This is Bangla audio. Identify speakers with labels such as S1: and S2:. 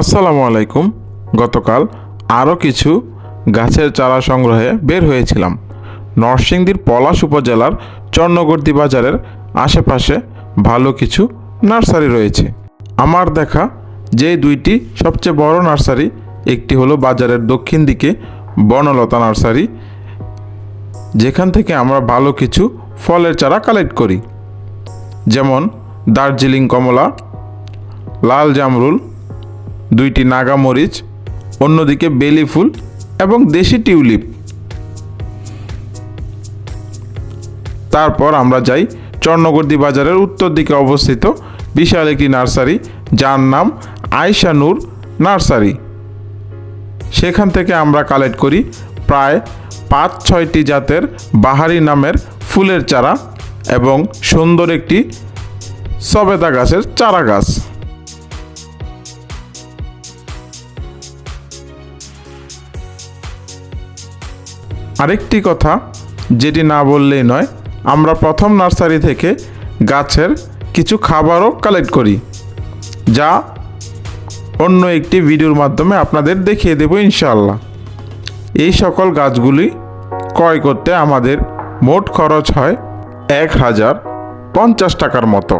S1: আসসালামু আলাইকুম। গতকাল আরও কিছু গাছের চারা সংগ্রহে বের হয়েছিলাম। নরসিংদীর পলাশ উপজেলার চর্ণগর্দি বাজারের আশেপাশে ভালো কিছু নার্সারি রয়েছে। আমার দেখা যে দুইটি সবচেয়ে বড় নার্সারি, একটি হলো বাজারের দক্ষিণ দিকে বনলতা নার্সারি, যেখান থেকে আমরা ভালো কিছু ফলের চারা কালেক্ট করি। যেমন দার্জিলিং কমলা, লাল জামরুল দুইটি নাগামরিচ অন্যদিকে বেলি ফুল এবং দেশি টিউলিপ। তারপর আমরা যাই চর্ণগর্দি বাজারের উত্তর দিকে অবস্থিত বিশাল একটি নার্সারি, যার নাম আয়শা নূর নার্সারি। সেখান থেকে আমরা কালেক্ট করি প্রায় পাঁচ ছয়টি জাতের বাহারি নামের ফুলের চারা এবং সুন্দর একটি সবেদা গাছের চারা গাছ। আরেকটি কথা, যেটি না বললেই নয়, আমরা প্রথম নার্সারি থেকে গাছের কিছু খাবারও কালেক্ট করি, যা অন্য একটি ভিডিওর মাধ্যমে আপনাদের দেখিয়ে দেব ইনশাল্লাহ এই সকল গাছগুলি ক্রয় করতে আমাদের মোট খরচ হয় এক হাজার পঞ্চাশ টাকার মতো।